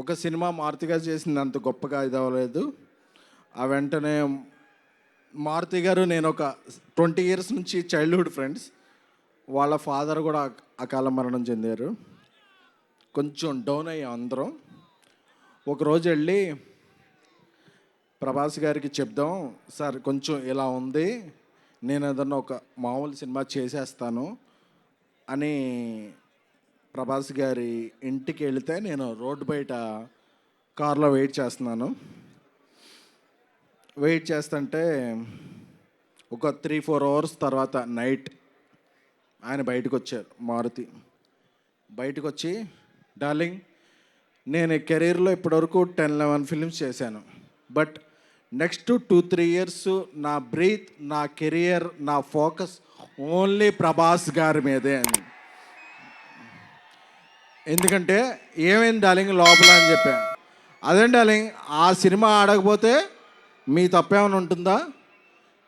ఒక సినిమా మారుతిగా చేసింది అంత గొప్పగా ఇది అవ్వలేదు. ఆ వెంటనే మారుతి గారు నేను ఒక ట్వంటీ ఇయర్స్ నుంచి చైల్డ్హుడ్ ఫ్రెండ్స్. వాళ్ళ ఫాదర్ కూడా అకాల మరణం చెందారు. కొంచెం డౌన్ అయ్యాం అందరం. ఒకరోజు వెళ్ళి ప్రభాస్ గారికి చెప్దాం సార్ కొంచెం ఇలా ఉంది. నేను ఏదన్నా ఒక మామూలు సినిమా చేసేస్తాను అని ప్రభాస్ గారి ఇంటికి వెళితే నేను రోడ్డు బయట కార్లో వెయిట్ చేస్తున్నాను. వెయిట్ చేస్తుంటే ఒక త్రీ ఫోర్ అవర్స్ తర్వాత నైట్ ఆయన బయటకు వచ్చారు మారుతి. బయటకు వచ్చి డార్లింగ్ నేను కెరీర్లో ఇప్పటివరకు టెన్ లెవెన్ ఫిల్మ్స్ చేశాను. But next two three years నా బ్రీత్ నా కెరియర్ నా ఫోకస్ ఓన్లీ ప్రభాస్ గారి మీదే అని ఎందుకంటే ఏమైంది డార్లింగ్? లోపల అని చెప్పాను అదే డార్లింగ్? ఆ సినిమా ఆడకపోతే మీ తప్పేమైనా ఉంటుందా?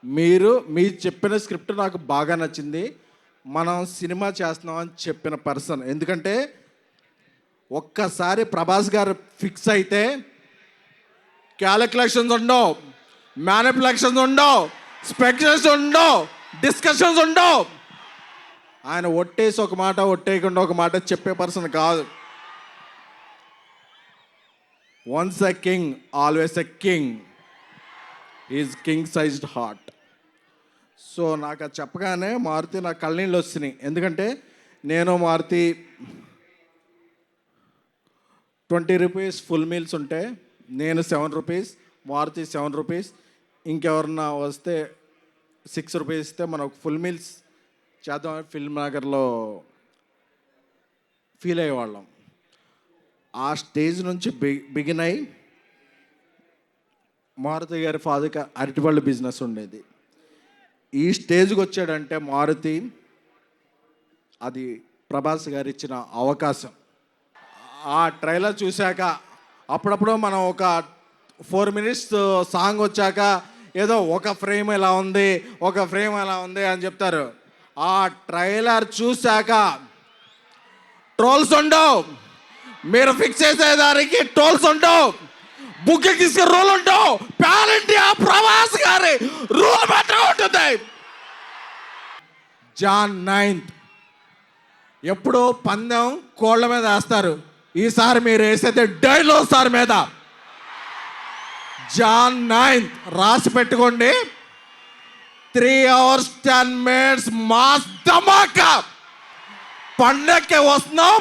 మీరు మీ చెప్పిన స్క్రిప్ట్ నాకు బాగా నచ్చింది. మనం సినిమా చేస్తున్నాం అని చెప్పిన పర్సన్. ఎందుకంటే ఒక్కసారి ప్రభాస్ గారు ఫిక్స్ అయితే క్యాలిక్యులేషన్స్ ఉండవు మ్యానిపులేషన్స్ ఉండవు స్పెక్యులేషన్స్ ఉండవు డిస్కషన్స్ ఉండవు. ఆయన ఒట్టేసి ఒక మాట ఒట్టేయకుండా ఒక మాట చెప్పే పర్సన్ కాదు. Once a king always a king is king sized heart so నాకు అది చెప్పగానే మారుతి నా కళ్ళనీళ్ళు వస్తున్నాయి ఎందుకంటే నేను Maruthi twenty rupees full meals ఉంటే నేను seven rupees Maruthi seven rupees. ఇంకెవరన్నా వస్తే సిక్స్ రూపీస్ ఇస్తే మనకు ఫుల్ మీల్స్ చేద్దాం ఫిల్మ్ నగర్లో ఫీల్ అయ్యేవాళ్ళం. ఆ స్టేజ్ నుంచి బి బిగిన్ అయి మారుతి గారి ఫాదర్కి అరటిపళ్ళు బిజినెస్ ఉండేది. ఈ స్టేజ్కి వచ్చాడంటే మారుతి అది ప్రభాస్ గారు ఇచ్చిన అవకాశం. ఆ ట్రైలర్ చూశాక అప్పుడప్పుడు మనం ఒక ఫోర్ మినిట్స్ సాంగ్ వచ్చాక ఏదో ఒక ఫ్రేమ్ ఎలా ఉంది ఒక ఫ్రేమ్ ఎలా ఉంది అని చెప్తారు. ఆ ట్రైలర్ చూశాక ట్రోల్స్ ఉండవు. మీరు ఫిక్స్ చేసేదానికి ట్రోల్స్ ఉండవు. బుక్ తీసుకుని రూల్ ఉండవు. పాన్ ఇండియా ప్రవాస్ గారి రూల్ మాత్రమే ఉంటుంది. జాన్ నైన్త్ ఎప్పుడు పందెం కోళ్ళ మీద వేస్తారు. ఈసారి మీరు వేసేది డైలో సార్ మీద. జాన్ నైన్త్ రాసి పెట్టుకోండి. Three hours ten minutes mass ధమాకా పండక్కి వస్తున్నాం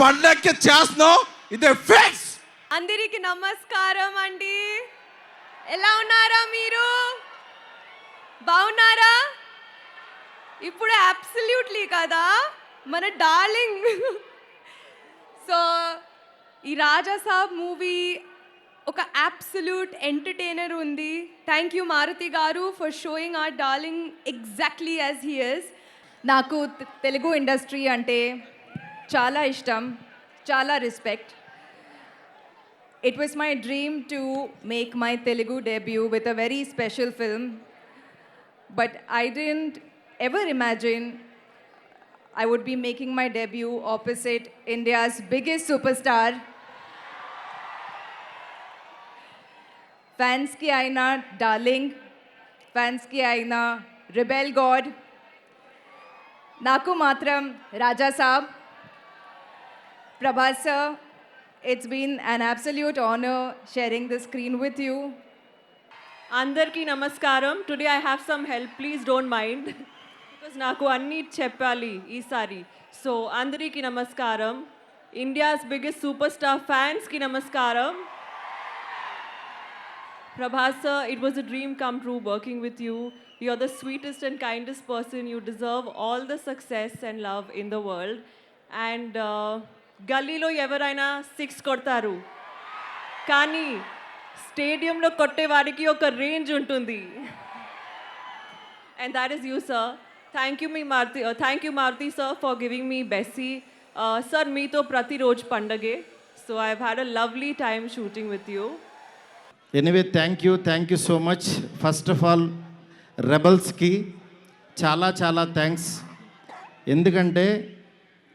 పండక్కి చేస్తున్నాం ఇది ఫిక్స్ అందరికి నమస్కారం అండి ఎలా ఉన్నారా మీరు బాగున్నారా ఇప్పుడు అబ్సల్యూట్లీ కదా మన డార్లింగ్ సో ఈ రాజాసాబ్ మూవీ ఒక అబ్సల్యూట్ ఎంటర్టైనర్ ఉంది థ్యాంక్ యూ మారుతి గారు for showing our darling exactly as he is నాకు తె- తెలుగు ఇండస్ట్రీ అంటే చాలా ఇష్టం చాలా respect it was my dream to make my Telugu debut with a very special film but I didn't ever imagine I would be making my debut opposite India's biggest superstar. Fans ki aina darling, fans ki aina rebel god. Naku matram Raja Saab. Prabhas sir, it's been an absolute honor sharing the screen with you. అందరికీ నమస్కారం today I have some help please don't mind because నాకు అన్నీ చెప్పాలి ఈసారి so అందరికీ నమస్కారం India's biggest super star ఫ్యాన్స్కి నమస్కారం Prabhas sir it was a dream come true working with you you are the sweetest and kindest person you deserve all the success and love in the world and గల్లీలో ఎవరైనా six కొడతారు కానీ స్టేడియంలో కొట్టేవాడికి ఒక range ఉంటుంది and that is you sir thank you me Maruthi thank you Maruthi sir for giving me బెస్సీ sir మీతో ప్రతిరోజు పండగే so I had a lovely time shooting with you anyway thank you thank you so much first of all రెబల్స్కి చాలా చాలా thanks ఎందుకంటే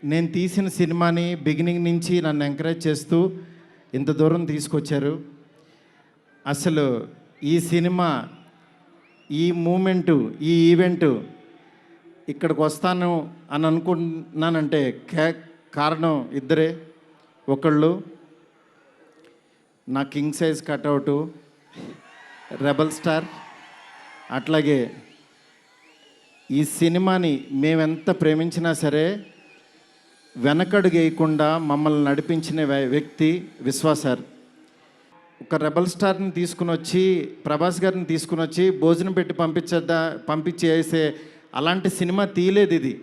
నేను తీసిన సినిమాని beginning నుంచి నన్ను ఎంకరేజ్ చేస్తూ ఇంత దూరం తీసుకొచ్చారు. అసలు ఈ సినిమా ఈ మూమెంటు ఈ ఈవెంటు ఇక్కడికి వస్తాను అని అనుకుంటున్నానంటే కే కారణం ఇద్దరే ఒకళ్ళు. నా king size cutout rebel star అట్లాగే ఈ సినిమాని మేమెంత ప్రేమించినా సరే వెనకడు వేయకుండా మమ్మల్ని నడిపించిన వ్య- వ్యక్తి విశ్వాసార్ ఒక రెబల్ స్టార్ని తీసుకుని వచ్చి ప్రభాస్ గారిని తీసుకుని వచ్చి భోజనం పెట్టి పంపించేద్దా పంపించేసే అలాంటి సినిమా తీయలేదు ఇది.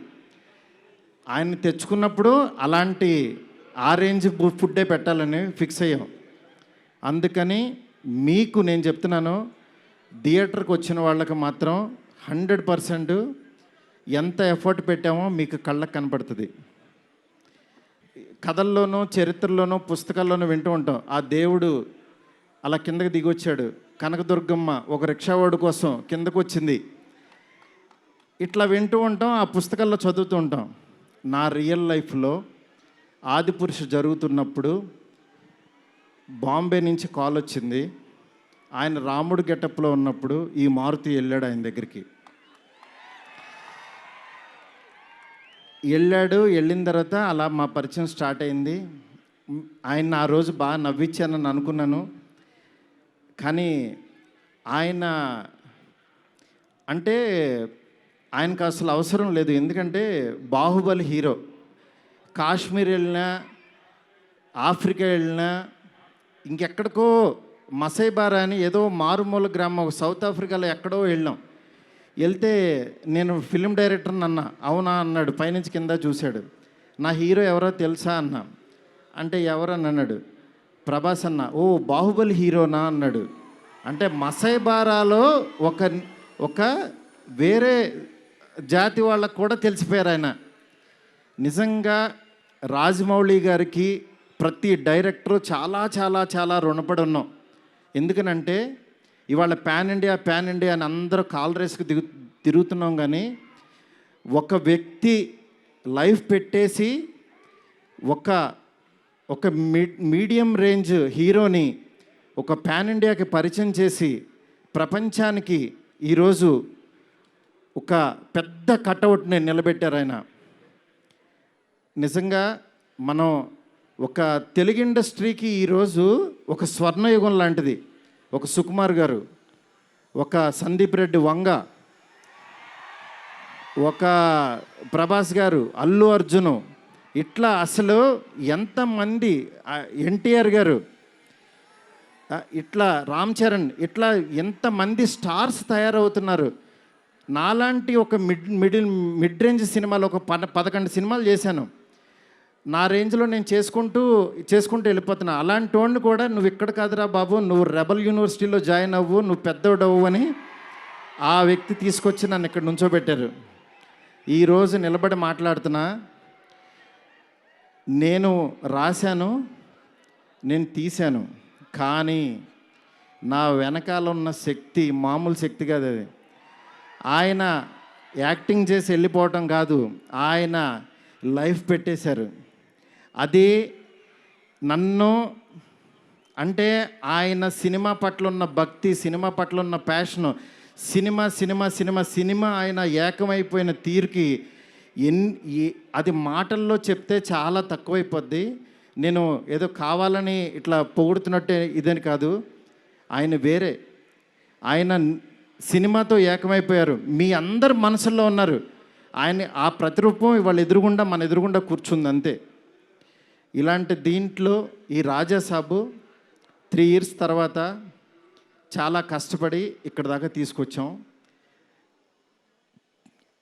ఆయన తెచ్చుకున్నప్పుడు అలాంటి ఆ రేంజ్ ఫుడ్డే పెట్టాలని ఫిక్స్ అయ్యాం. అందుకని మీకు నేను చెప్తున్నాను థియేటర్కి వచ్చిన వాళ్ళకి మాత్రం హండ్రెడ్ పర్సెంట్ ఎంత ఎఫర్ట్ పెట్టామో మీకు కళ్ళకు కనపడుతుంది. కథల్లోనూ చరిత్రలోనూ పుస్తకాల్లోనూ వింటూ ఉంటాం. ఆ దేవుడు అలా కిందకి దిగొచ్చాడు. కనకదుర్గమ్మ ఒక రిక్షావాడు కోసం కిందకు వచ్చింది ఇట్లా వింటూ ఉంటాం ఆ పుస్తకాల్లో చదువుతూ ఉంటాం. నా రియల్ లైఫ్లో ఆదిపురుష జరుగుతున్నప్పుడు బాంబే నుంచి కాల్ వచ్చింది. ఆయన రాముడు గెటప్లో ఉన్నప్పుడు ఈ మారుతి వెళ్ళాడు ఆయన దగ్గరికి. వెళ్ళాడు వెళ్ళిన తర్వాత అలా మా పరిచయం స్టార్ట్ అయింది. ఆయన ఆ రోజు బాగా నవ్వించానని అనుకున్నాను. కానీ ఆయన అంటే ఆయనకు అసలు అవసరం లేదు. ఎందుకంటే బాహుబలి హీరో. కాశ్మీర్ వెళ్ళినా ఆఫ్రికా వెళ్ళినా ఇంకెక్కడికో మసైబారా అని ఏదో మారుమూల గ్రామం సౌత్ ఆఫ్రికాలో ఎక్కడో వెళ్ళాం. వెళ్తే నేను ఫిలిం డైరెక్టర్ని అన్న అవునా అన్నాడు పైనుంచి కింద చూశాడు. నా హీరో ఎవరో తెలుసా అన్న. అంటే ఎవరని అన్నాడు. ప్రభాస్ అన్న ఓ బాహుబలి హీరోనా అన్నాడు. అంటే మసైబారాలో ఒక ఒక వేరే జాతి వాళ్ళకు కూడా తెలిసిపోయారు ఆయన. నిజంగా రాజమౌళి గారికి ప్రతి డైరెక్టరు చాలా చాలా చాలా రుణపడి ఉన్నాం. ఎందుకనంటే ఇవాళ పాన్ ఇండియా ప్యాన్ ఇండియా అని అందరూ కాల్ రేస్కి దిగు తిరుగుతున్నాం కానీ ఒక వ్యక్తి లైఫ్ పెట్టేసి ఒక ఒక మీ- మీడియం రేంజ్ హీరోని ఒక ప్యాన్ ఇండియాకి పరిచయం చేసి ప్రపంచానికి ఈరోజు ఒక పెద్ద కటౌట్ని నిలబెట్టారు ఆయన. నిజంగా మనం ఒక తెలుగు ఇండస్ట్రీకి ఈరోజు ఒక స్వర్ణయుగం లాంటిది. ఒక సుకుమార్ గారు ఒక సందీప్ రెడ్డి వంగ ఒక ప్రభాస్ గారు అల్లు అర్జును ఇట్లా అసలు ఎంతమంది ఎన్టీఆర్ గారు ఇట్లా రామ్ చరణ్ ఇట్లా ఎంతమంది స్టార్స్ తయారవుతున్నారు. నాలాంటి ఒక మిడ్ మిడిల్ మిడ్ రేంజ్ సినిమాలు ఒక పద పదకొండు సినిమాలు చేశాను. నా రేంజ్లో నేను చేసుకుంటూ చేసుకుంటూ వెళ్ళిపోతున్నా. అలాంటి వాడిని కూడా నువ్వు ఇక్కడ కాదురా బాబు నువ్వు రెబల్ యూనివర్సిటీలో జాయిన్ అవ్వు నువ్వు పెద్దోడవు అని ఆ వ్యక్తి తీసుకొచ్చి నన్ను ఇక్కడ నుంచోబెట్టారు. ఈరోజు నిలబడి మాట్లాడుతున్నా. నేను రాశాను నేను తీశాను కానీ నా వెనకాల ఉన్న శక్తి మామూలు శక్తి కాదు అది. ఆయన యాక్టింగ్ చేసి వెళ్ళిపోవటం కాదు ఆయన లైఫ్ పెట్టేశారు. అది నన్ను అంటే ఆయన సినిమా పట్ల ఉన్న భక్తి సినిమా పట్ల ఉన్న passion cinema cinema cinema cinema ఆయన ఏకమైపోయిన తీరుకి ఎన్ అది మాటల్లో చెప్తే చాలా తక్కువైపోద్ది. నేను ఏదో కావాలని ఇట్లా పొగుడుతున్నట్టే ఇదని కాదు. ఆయన వేరే. ఆయన సినిమాతో ఏకమైపోయారు. మీ అందరు మనసుల్లో ఉన్నారు. ఆయన ఆ ప్రతిరూపం ఇవాళ ఎదురుగుండా మన ఎదురుగుండా కూర్చుంది అంతే. ఇలాంటి దీంట్లో ఈ రాజాసాబు త్రీ ఇయర్స్ తర్వాత చాలా కష్టపడి ఇక్కడ దాకా తీసుకొచ్చాం.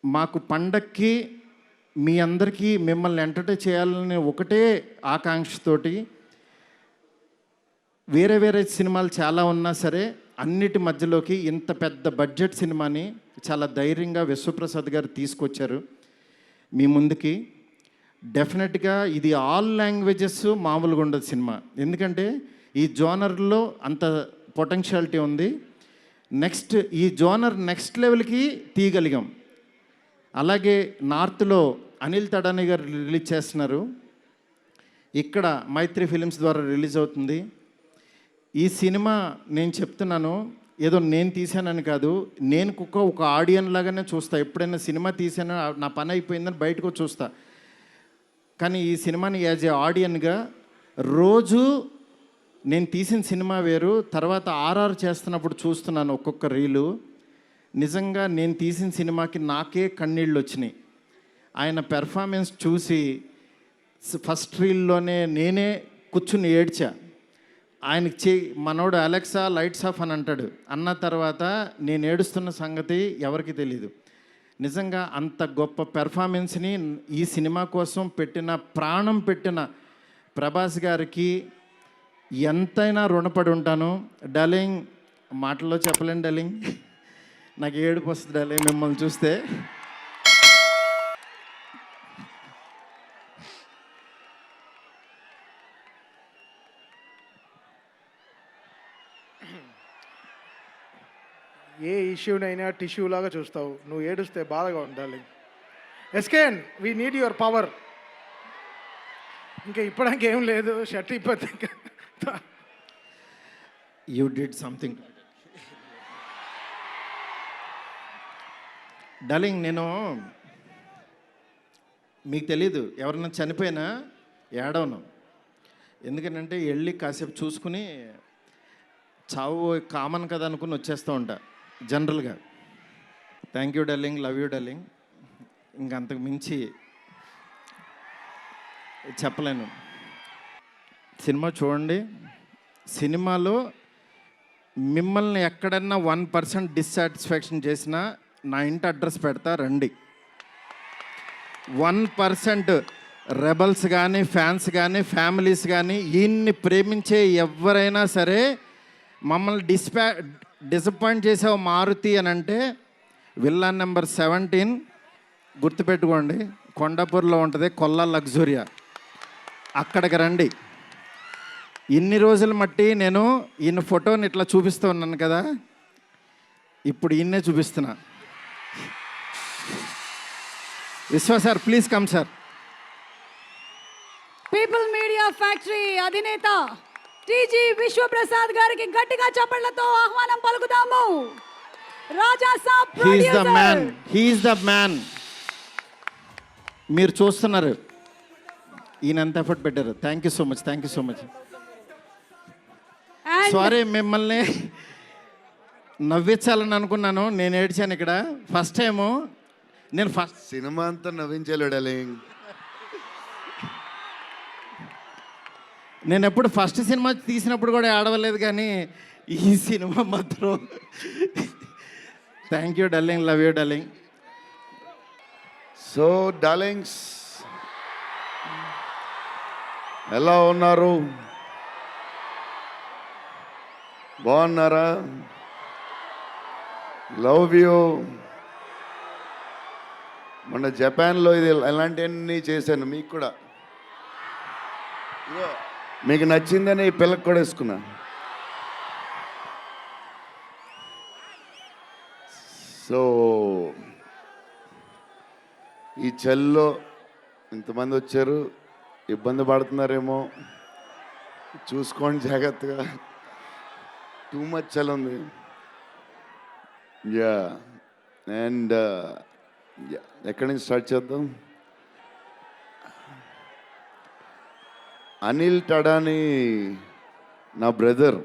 మాకు పండక్కి మీ అందరికీ మిమ్మల్ని ఎంటర్టైన్ చేయాలనే ఒకటే ఆకాంక్షతోటి వేరే వేరే సినిమాలు చాలా ఉన్నా సరే అన్నిటి మధ్యలోకి ఇంత పెద్ద బడ్జెట్ సినిమాని చాలా ధైర్యంగా విశ్వప్రసాద్ గారు తీసుకొచ్చారు మీ ముందుకి. డెఫినెట్గా ఇది ఆల్ లాంగ్వేజెస్ మామూలుగా ఉండదు సినిమా. ఎందుకంటే ఈ జోనర్లో అంత పొటెన్షియాలిటీ ఉంది. నెక్స్ట్ ఈ జోనర్ నెక్స్ట్ లెవెల్కి తీయగలిగాం. అలాగే నార్త్లో అనిల్ తడాని గారు రిలీజ్ చేస్తున్నారు. ఇక్కడ మైత్రి ఫిలిమ్స్ ద్వారా రిలీజ్ అవుతుంది. ఈ సినిమా నేను చెప్తున్నాను ఏదో నేను తీశానని కాదు నేను కుక్క ఒక ఆడియన్ లాగానే చూస్తా. ఎప్పుడైనా సినిమా తీసాను నా పని అయిపోయిందని బయటకు చూస్తా. కానీ ఈ సినిమాని యాజ్ ఏ ఆడియన్గా రోజు నేను తీసిన సినిమా వేరు తర్వాత ఆర్ఆర్ చేస్తున్నప్పుడు చూస్తున్నాను ఒక్కొక్క రీలు. నిజంగా నేను తీసిన సినిమాకి నాకే కన్నీళ్ళు వచ్చినాయి. ఆయన పెర్ఫార్మెన్స్ చూసి ఫస్ట్ రీల్లోనే నేనే కూర్చుని ఏడ్చా. ఆయనకి చే మనోడు అలెక్సా లైట్స్ ఆఫ్ అని అంటాడు. అన్న తర్వాత నేను ఏడుస్తున్న సంగతి ఎవరికి తెలియదు నిజంగా అంత గొప్ప పెర్ఫార్మెన్స్ని ఈ సినిమా కోసం పెట్టిన ప్రాణం పెట్టిన ప్రభాస్ గారికి ఎంతైనా రుణపడి ఉంటాను. డలింగ్ మాటల్లో చెప్పలేను డలింగ్ నాకు ఏడుపు వస్తుంది డలింగ్ మిమ్మల్ని చూస్తే ఏ ఇష్యూనైనా టిష్యూ లాగా చూస్తావు. నువ్వు ఏడుస్తే బాధగా ఉండాలి ఎస్కేన్ వీ నీడ్ యువర్ పవర్ ఇంకా ఇప్పడానికి ఏం లేదు షర్ట్ ఇప్పటి యూ డిడ్ సంథింగ్ డార్లింగ్ నేను మీకు తెలీదు. ఎవరన్నా చనిపోయినా ఏడవను. ఎందుకంటే వెళ్ళి కాసేపు చూసుకుని చావు కామన్ కదా అనుకుని వచ్చేస్తూ ఉంటా. జనరల్గా. Thank you darling love you darling ఇంకంతకు మించి చెప్పలేను. సినిమా చూడండి. సినిమాలో మిమ్మల్ని ఎక్కడన్నా వన్ పర్సెంట్ డిస్సాటిస్ఫాక్షన్ చేసినా నా ఇంటి అడ్రస్ పెడతా రండి. వన్ పర్సెంట్ రెబల్స్ కానీ ఫ్యాన్స్ కానీ ఫ్యామిలీస్ కానీ ఈయన్ని ప్రేమించే ఎవరైనా సరే మమ్మల్ని డిస్పా డిసప్పాయింట్ చేసే మారుతి అని అంటే విల్లా నెంబర్ సెవెంటీన్ గుర్తుపెట్టుకోండి కొండాపూర్లో ఉంటుంది కొల్లా లగ్జూరియా. అక్కడికి రండి. ఇన్ని రోజులు మట్టి నేను ఈయన ఫోటోని ఇట్లా చూపిస్తూ ఉన్నాను కదా ఇప్పుడు ఈయన్నే చూపిస్తున్నా. Vishwa sir please come sir. People media factory అధినేత. టీజీ విశ్వప్రసాద్ గారికి గట్టిగా చప్పట్లతో ఆహ్వానం పలుకుదాము Raja Saab he's the man he's the man మీరు చూస్తున్నారు. ఈయన ఎంత ఎఫర్ట్ పెట్టారు thank you so much thank you so much sorry మిమ్మల్ని నవ్వించాలని అనుకున్నాను. నేను ఏడ్చాను ఇక్కడ. ఫస్ట్ టైము నేను ఫస్ట్ సినిమా అంతా నవ్వించాలి నేను ఎప్పుడు ఫస్ట్ సినిమా తీసినప్పుడు కూడా ఆడవలేదు కానీ ఈ సినిమా మాత్రం. Thank you darling love you darling so darlings ఎలా ఉన్నారు? బాగున్నారా? లవ్ యూ మొన్న జపాన్లో ఇది ఎలాంటివన్నీ చేశాను మీకు కూడా. మీకు నచ్చిందని ఈ పిల్లకి కూడా వేసుకున్నా. సో ఈ చలిలో ఇంతమంది వచ్చారు ఇబ్బంది పడుతున్నారేమో. చూసుకోండి జాగ్రత్తగా. టూ మచ్ చలి ఉంది. యా అండ్ uh, ఎక్కడి నుంచి స్టార్ట్ చేద్దాం? అనిల్ టడాని నా బ్రదర్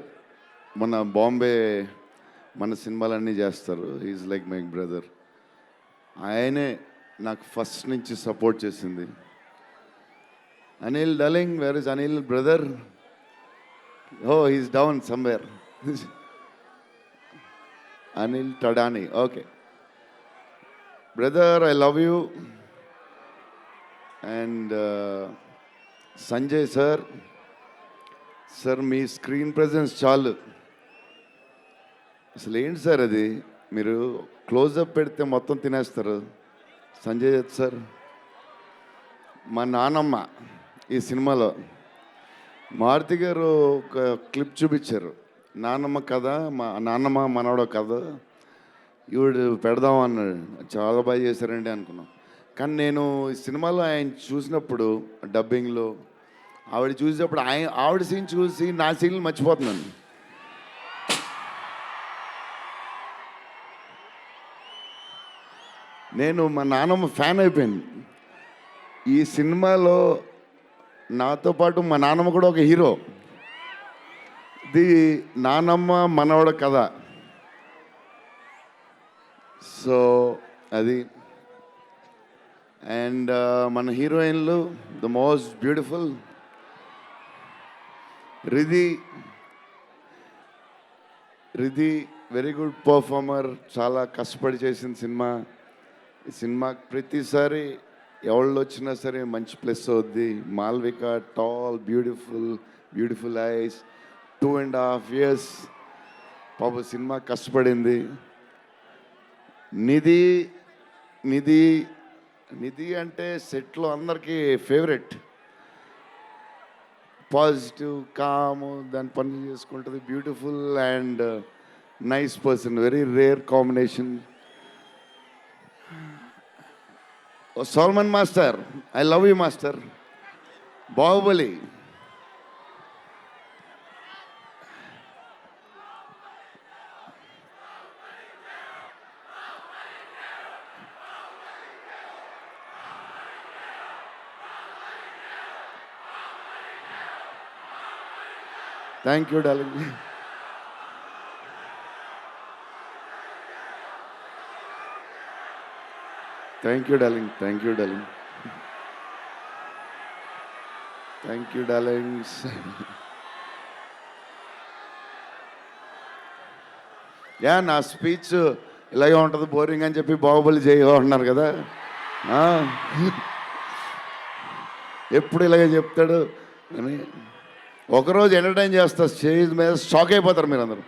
మన బాంబే మన సినిమాలన్నీ చేస్తారు. ఈజ్ లైక్ మై బ్రదర్ ఆయనే నాకు ఫస్ట్ నుంచి సపోర్ట్ చేసింది. Anil darling where is Anil brother oh he's down somewhere Anil Thadani okay brother I love you and Sanjay sir sir me screen presence చాలు. అసలు ఏంటి సార్ అది? మీరు closeup పెడితే మొత్తం తినేస్తారు. సంజయ్ దత్ సార్? మా నానమ్మ ఈ సినిమాలో. మారుతి గారు ఒక క్లిప్ చూపించారు. నానమ్మ కథ మా నాన్నమ్మ మనవడో కథ. ఈవిడ పెడదాం అన్నాడు. చాలా బాగా చేశారండి అనుకున్నాం. కానీ నేను ఈ సినిమాలో ఆయన చూసినప్పుడు డబ్బింగ్లో ఆవిడ చూసేటప్పుడు ఆయన ఆవిడ సీన్ చూసి నా సీన్లు మర్చిపోతున్నాను. నేను మా నాన్నమ్మ ఫ్యాన్ అయిపోయాను. ఈ సినిమాలో నాతో పాటు మా నాన్నమ్మ కూడా ఒక హీరో. ఇది నానమ్మ మనవడ కథ. సో అది అండ్ uh, మన హీరోయిన్లు the most beautiful Riddhi Riddhi very good performer చాలా కష్టపడి చేసిన సినిమా. ఈ సినిమా ప్రతిసారి ఎవళ్ళు వచ్చినా సరే మంచి ప్లస్ అవుద్ది. Malavika tall beautiful beautiful eyes two and half years పాప సినిమా కష్టపడింది. నిధి నిధి నిధి అంటే సెట్లో అందరికీ ఫేవరెట్. పాజిటివ్ కామ్ దాని పని చేసుకుంటుంది beautiful and nice person very rare combination. Solomon master I love you master. Baahubali. Thank you darling thank you darling thank you darling thank you darlings yeah నా speech ఇలాగే ఉంటుంది boring అని చెప్పి బాహుబలి చేయో అంటున్నారు కదా. ఎప్పుడు ఇలాగే చెప్తాడు? అని. ఒకరోజు ఎంటర్టైన్ చేస్తా స్టేజ్ మీద షాక్ అయిపోతారు మీరు అందరూ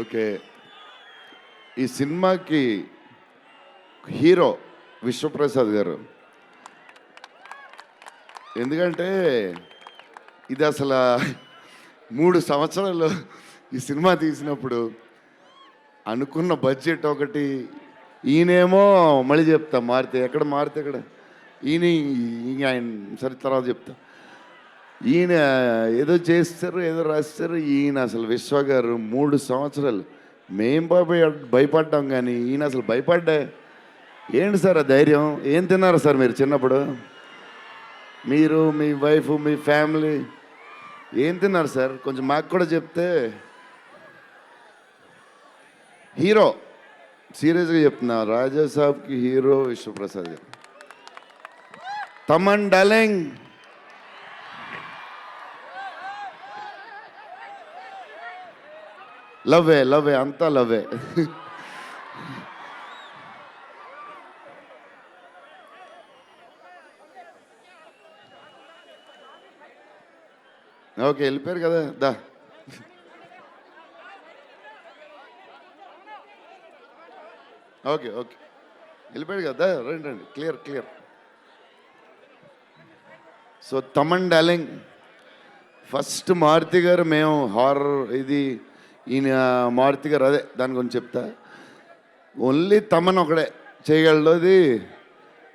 ఓకే. ఈ సినిమాకి హీరో విశ్వప్రసాద్ గారు. ఎందుకంటే ఇది అసలు మూడు సంవత్సరాలు ఈ సినిమా తీసినప్పుడు అనుకున్న బడ్జెట్ ఒకటి ఈయనేమో మళ్ళీ చెప్తా మారితే ఎక్కడ మారితే ఎక్కడ? ఈయన ఆయన సరే తర్వాత చెప్తా. ఈయన ఏదో చేస్తారు ఏదో రాస్తారు. ఈయన అసలు విశ్వ గారు మూడు సంవత్సరాలు. మేం భయ భయపడ్డాం కానీ ఈయన అసలు భయపడ్డా. ఏంటి సార్ ఆ ధైర్యం? ఏం తిన్నారు సార్ మీరు చిన్నప్పుడు? మీరు మీ వైఫ్ మీ ఫ్యామిలీ ఏం తిన్నారు సార్? కొంచెం మాకు కూడా చెప్తే. హీరో. సీరియస్గా చెప్తున్నా. రాజా సాబ్కి హీరో విశ్వప్రసాద్ గారు తమన్ డాలింగ్. లవ్వే లవ్వే అంతా లవ్వే. ఓకే వెళ్ళిపోయారు కదా దా. Okay okay. వెళ్ళిపోయాడు కదా రండి రండి. Clear clear so Thaman darling first Maruthi గారు మేము హారర్ ఇది ఈయన మారుతి గారు అదే దాని గురించి చెప్తా. ఓన్లీ తమన్ ఒకడే చేయగలడు అది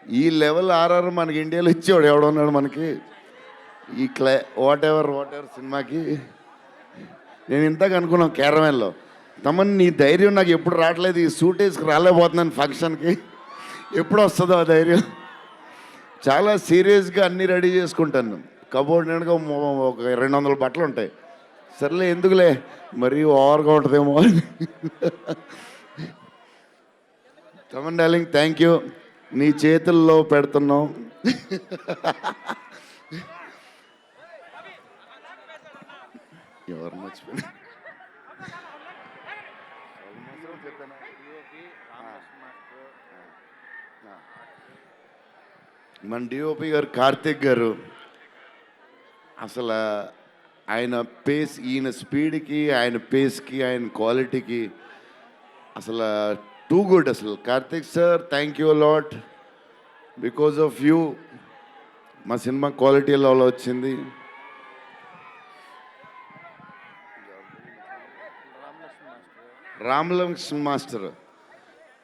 ఈ లెవెల్ ఆర్ఆర్ మనకి ఇండియాలో ఇచ్చేవాడు ఎవడున్నాడు మనకి. ఈ క్లై వాట్ ఎవర్ వాట్ ఎవర్ సినిమాకి. నేను ఇంతకు అనుకున్నాను కేరళలో తమన్ నీ ధైర్యం నాకు ఎప్పుడు రావట్లేదు. ఈ సూట్ వేసుకు రాలేకపోతున్నాను ఫంక్షన్కి ఎప్పుడు వస్తుందో ఆ ధైర్యం. చాలా సీరియస్గా అన్నీ రెడీ చేసుకుంటాను. కబోర్డ్ నిండుగా ఒక రెండు వందల బట్టలు ఉంటాయి. సర్లే ఎందుకులే? మరీ ఓవర్గా ఉంటుందేమో అని. తమన్ డార్లింగ్ థ్యాంక్ యూ నీ చేతుల్లో పెడుతున్నాం. ఎవరు మర్చిపోయినా మన డిఓపి గారు కార్తిక్ గారు అసలు ఆయన పేస్ ఈయన స్పీడ్కి ఆయన పేస్కి ఆయన క్వాలిటీకి అసలు టూ గుడ్ అసలు. Karthik sir thank you lot because of you మా సినిమా క్వాలిటీ లెవెల్ వచ్చింది. రామలక్ష్మణ్ మాస్టర్.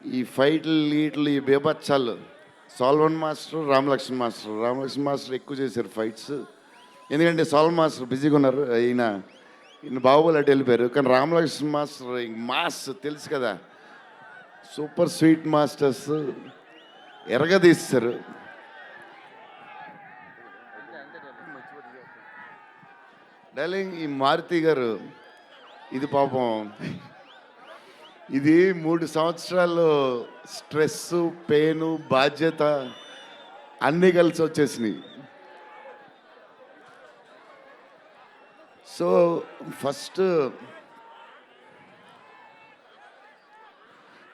ఈ ఫైట్లు ఈట్లు ఈ బేబచ్చాలు సాల్వన్ master Ram Lakshman master. Ram Lakshman master ఎక్కువ చేశారు ఫైట్స్. ఎందుకంటే సాల్వన్ మాస్టర్ బిజీగా ఉన్నారు ఈయన ఈయన బాహుబలి అటు వెళ్ళిపోయారు. కానీ రామలక్ష్మణ్ మాస్టర్ మాస్ తెలుసు కదా. సూపర్ స్వీట్ మాస్టర్స్ ఎరగదీస్తారు. డార్లింగ్ ఈ మారుతి గారు ఇది పాపం ఇది మూడు సంవత్సరాలు స్ట్రెస్ పెయిన్ బాధ్యత అన్నీ కలిసి వచ్చేసినాయి. So first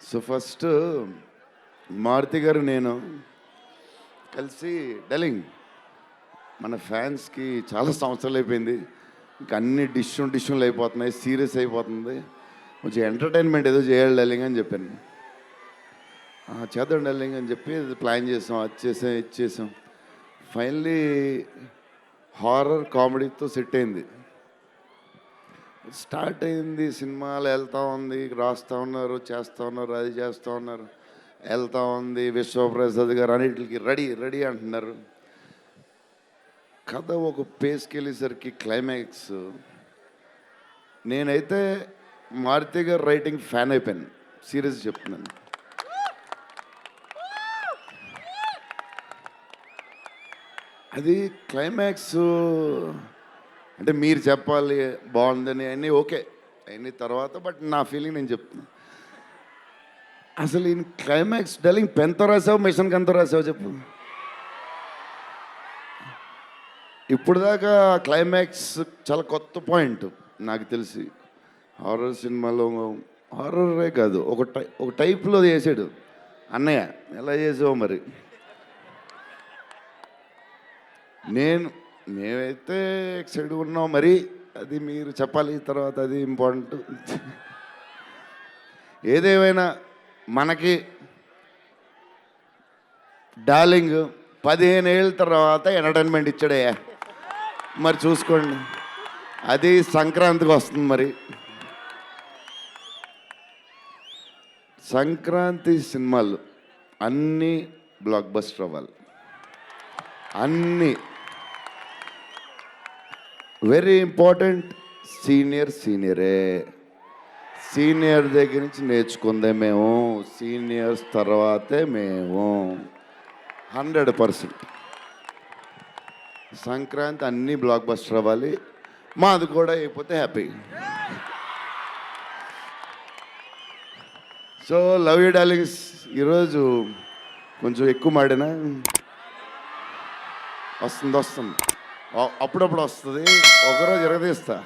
so first Maruthi గారు నేను కలిసి డలింగ్ మన ఫ్యాన్స్కి చాలా సంవత్సరాలు అయిపోయింది. ఇంకా అన్ని డిష్యూ డిష్యూలు అయిపోతున్నాయి సీరియస్ అయిపోతుంది. కొంచెం ఎంటర్టైన్మెంట్ ఏదో చేయాలి డార్లింగ్ అని చెప్పాను. చేద్దాం డార్లింగ్ అని చెప్పి ప్లాన్ చేసాం అది చేసాం ఇది చేసాం. ఫైనలీ హారర్ కామెడీతో సెట్ అయింది. స్టార్ట్ అయింది సినిమాలు వెళ్తూ ఉంది రాస్తూ ఉన్నారు చేస్తూ ఉన్నారు అది చేస్తూ ఉన్నారు. వెళ్తూ ఉంది విశ్వప్రసాద్ గారు అన్నిటికి రెడీ రెడీ అంటున్నారు. కథ ఒక పేస్కి వెళ్ళేసరికి క్లైమాక్స్ నేనైతే మారుతి గారు రైటింగ్ ఫ్యాన్ అయిపోయాను సీరియస్ చెప్తున్నాను. అది క్లైమాక్స్ అంటే మీరు చెప్పాలి బాగుందని అన్నీ ఓకే. అన్ని తర్వాత బట్ నా ఫీలింగ్ నేను చెప్తున్నా. అసలు ఈయన క్లైమాక్స్ డెలింగ్ పెన్తో రాసావు మిషన్కి ఎంత రాసావు చెప్పు. ఇప్పుడు దాకా క్లైమాక్స్ చాలా కొత్త పాయింట్ నాకు తెలిసి. హారర్ సినిమాలో హారరే కాదు ఒక టై ఒక టైప్లో చేసాడు. అన్నయ్య ఎలా చేసావు మరి? నేను మేమైతే ఎక్సైడ్ ఉన్నాం మరి. అది మీరు చెప్పాలి తర్వాత అది ఇంపార్టెంట్. ఏదేమైనా మనకి డార్లింగ్ పదిహేను ఏళ్ళ తర్వాత ఎంటర్టైన్మెంట్ ఇచ్చాడయ్యా. మరి చూసుకోండి. అది సంక్రాంతికి వస్తుంది మరి. సంక్రాంతి సినిమాలు అన్నీ బ్లాక్ బస్టర్ అవ్వాలి అన్నీ వెరీ ఇంపార్టెంట్ సీనియర్ సీనియరే సీనియర్ దగ్గర నుంచి నేర్చుకుందే మేము సీనియర్స్ తర్వాతే మేము. హండ్రెడ్ పర్సెంట్ సంక్రాంతి అన్నీ బ్లాక్ బస్టర్ అవ్వాలి మాది కూడా అయిపోతే happy so love you darlings ఈరోజు కొంచెం ఎక్కువ మాడినా? వస్తుంది వస్తుంది. అప్పుడప్పుడు వస్తుంది. ఒకరోజు ఇరగదీస్తా.